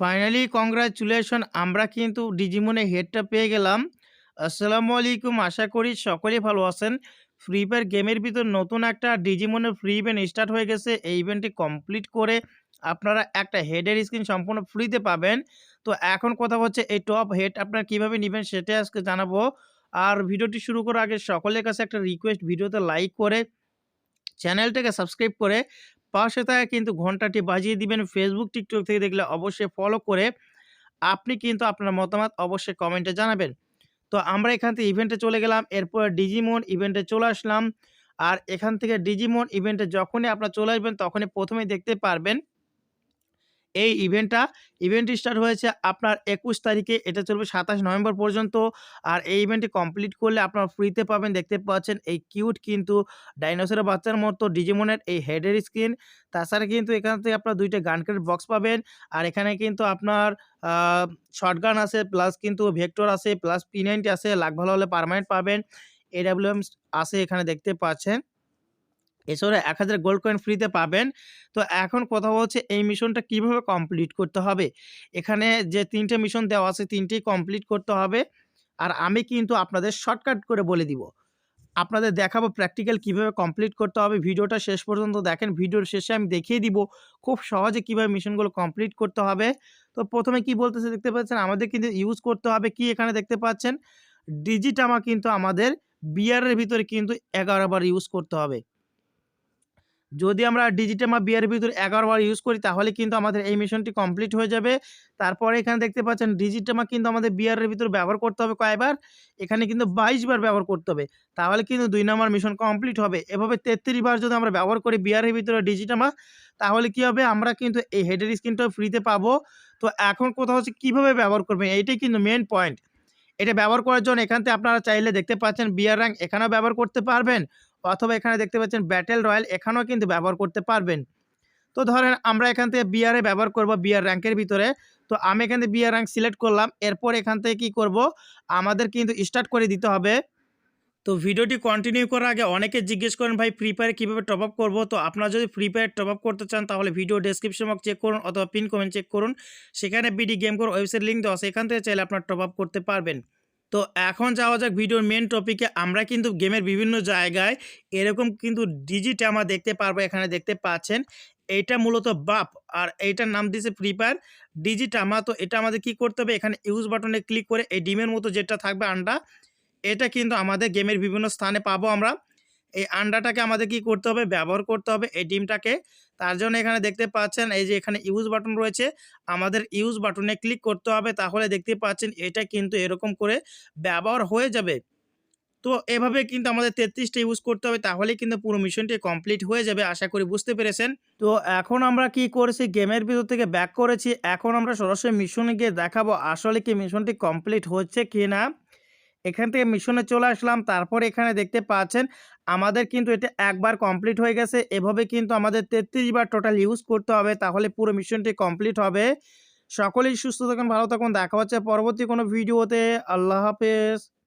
Finally congratulation আমরা কিন্তু ডিজিমনে হেডটা পেয়ে গেলাম। আসসালামু আলাইকুম। আশা করি সকলেই ভালো আছেন। ফ্রি ফায়ার গেমের ভিতর নতুন একটা ডিজিমনের ফ্রি ইভেন্ট স্টার্ট হয়ে গেছে। এই ইভেন্টটি কমপ্লিট করে আপনারা একটা হেডের স্ক্রিন সম্পূর্ণ ফ্রিতে পাবেন। তো এখন কথা হচ্ছে এই টপ হেড আপনারা কীভাবে নেবেন সেটা আজকে জানাব। আর ভিডিওটি শুরু করার আগে সকলের কাছে একটা রিকোয়েস্ট ভিডিওতে লাইক করে চ্যানেলটাকে সাবস্ক্রাইব করে পাশে থাকা কিন্তু ঘন্টাটি বাজিয়ে দিবেন। ফেসবুক টিকটক থেকে দেখলে অবশ্যই ফলো করে আপনি কিন্তু আপনার মতামত অবশ্যই কমেন্টে জানাবেন। তো আমরা এখান থেকে ইভেন্টে চলে গেলাম। এরপর ডিজিমন ইভেন্টে চলে আসলাম। আর এখান থেকে ডিজিমন ইভেন্টে যখনই আপনারা চলে আসবেন, তখনই প্রথমেই দেখতে পারবেন এই ইভেন্টটা ইভেন্ট স্টার্ট হয়েছে আপনার একুশ তারিখে, এটা চলবে সাতাশ নভেম্বর পর্যন্ত। আর এই ইভেন্টটি কমপ্লিট করলে আপনার ফ্রিতে পাবেন, দেখতে পাচ্ছেন এই কিউট কিন্তু ডাইনোসরের বাচ্চার মতো ডিজিমনের এই হেডের স্ক্রিন তাছাড়া কিন্তু এখান থেকে আপনার দুইটা গান বক্স পাবেন। আর এখানে কিন্তু আপনার শর্টগান আছে, প্লাস কিন্তু ভেক্টর আছে, প্লাস পি নাইনটি আছে লাখ ভালো হলে পারমানেন্ট পাবেন। এডাব্লিউএম আছে এখানে দেখতে পাচ্ছেন। এছাড়া এক হাজার গোল্ড কয়েন ফ্রিতে পাবেন। তো এখন কথা হচ্ছে, এই মিশনটা কীভাবে কমপ্লিট করতে হবে? এখানে যে তিনটে মিশন দেওয়া আছে, তিনটেই কমপ্লিট করতে হবে। আর আমি কিন্তু আপনাদের শর্টকাট করে বলে দিব। আপনাদের দেখাবো প্র্যাকটিক্যাল কীভাবে কমপ্লিট করতে হবে। ভিডিওটা শেষ পর্যন্ত দেখেন। ভিডিওর শেষে আমি দেখিয়ে দিব খুব সহজে কীভাবে মিশনগুলো কমপ্লিট করতে হবে। তো প্রথমে কি বলতেছে দেখতে পাচ্ছেন, আমাদের কিন্তু ইউজ করতে হবে কি এখানে দেখতে পাচ্ছেন? ডিজিটামা কিন্তু আমাদের বিয়ারের ভিতরে কিন্তু এগারো বার ইউজ করতে হবে। যদি আমরা ডিজিটামা বিয়ার ভিতরে বার ইউজ করি, তাহলে কিন্তু আমাদের এই মিশনটি কমপ্লিট হয়ে যাবে। তারপরে এখানে দেখতে পাচ্ছেন ডিজিটামা কিন্তু আমাদের বিয়ারের ভিতরে ব্যবহার করতে হবে কয়বার? এখানে কিন্তু বাইশ বার ব্যবহার করতে হবে। তাহলে কিন্তু দুই নম্বর মিশন কমপ্লিট হবে। এভাবে বার যদি আমরা ব্যবহার করি বিয়ারের ভিতরে ডিজিটামা তাহলে কি হবে? আমরা কিন্তু এই হেডের স্ক্রিনটাও ফ্রিতে পাবো। তো এখন কোথাও হচ্ছে কীভাবে ব্যবহার করবেন? এইটাই কিন্তু মেন পয়েন্ট এটা ব্যবহার করার জন্য এখান থেকে আপনারা চাইলে দেখতে পাচ্ছেন বিয়ার র্যাঙ্ক এখানেও ব্যবহার করতে পারবেন। অথবা এখানে দেখতে পাচ্ছেন ব্যাটেল রয়্যাল এখানেও কিন্তু ব্যবহার করতে পারবেন। তো ধরেন আমরা এখান থেকে বিয়ারে ব্যবহার করব বিয়ার র্যাঙ্কের ভিতরে। তো আমি এখান থেকে বিয়ার র্যাঙ্ক সিলেক্ট করলাম। এরপর এখান থেকে কি করব? আমাদের কিন্তু স্টার্ট করে দিতে হবে। তো ভিডিওটি কন্টিনিউ করার আগে অনেকে জিজ্ঞেস করেন, ভাই ফ্রি ফায়ার কীভাবে টপ আপ করব? তো আপনারা যদি ফ্রি ফায়ার টপ আপ করতে চান, তাহলে ভিডিও ডেসক্রিপশন বক্স চেক করুন অথবা পিন কমেন্ট চেক করুন। সেখানে বিডি গেম কর ওয়েবসাইট লিঙ্ক দেওয়া সেখান থেকে চাইলে আপনার টপ আপ করতে পারবেন। তো এখন যাওয়া যাক ভিডিওর মেন টপিকে আমরা কিন্তু গেমের বিভিন্ন জায়গায় এরকম কিন্তু ডিজিট আমরা দেখতে পারব, এখানে দেখতে পাচ্ছেন। এইটা মূলত বাপ আর এইটার নাম দিয়েছে ফ্রি ফায়ার ডিজিটামা তো এটা আমাদের কি করতে হবে? এখানে ইউজ বাটনে ক্লিক করে এই ডিমের মতো যেটা থাকবে আন্ডা এটা কিন্তু আমাদের গেমের বিভিন্ন স্থানে পাবো আমরা। এই আন্ডাটাকে আমাদের কি করতে হবে? ব্যবহার করতে হবে এই ডিমটাকে। তার জন্য এখানে দেখতে পাচ্ছেন এই যে এখানে ইউজ বাটন রয়েছে। আমাদের ইউজ বাটনে ক্লিক করতে হবে। তাহলে দেখতে পাচ্ছেন এটা কিন্তু এরকম করে ব্যবহার হয়ে যাবে। তো এভাবে কিন্তু আমাদের তেত্রিশটা ইউজ করতে হবে। তাহলে কিন্তু পুরো মিশনটি কমপ্লিট হয়ে যাবে। আশা করি বুঝতে পেরেছেন। তো এখন আমরা কি করেছি? গেমের ভিতর থেকে ব্যাক করেছি। এখন আমরা সরাসরি মিশনে গিয়ে দেখাবো আসলে কি মিশনটি কমপ্লিট হচ্ছে কি না এখান থেকে মিশনে চলে আসলাম। তারপর এখানে দেখতে পাচ্ছেন, আমাদের কিন্তু এটা একবার কমপ্লিট হয়ে গেছে। এভাবে কিন্তু আমাদের তেত্রিশ বার টোটাল ইউজ করতে হবে। তাহলে পুরো মিশনটি কমপ্লিট হবে। সকলেই সুস্থ থাকুন, ভালো থাকুন। দেখা হচ্ছে পরবর্তী কোনো ভিডিওতে আল্লাহ হাফেজ।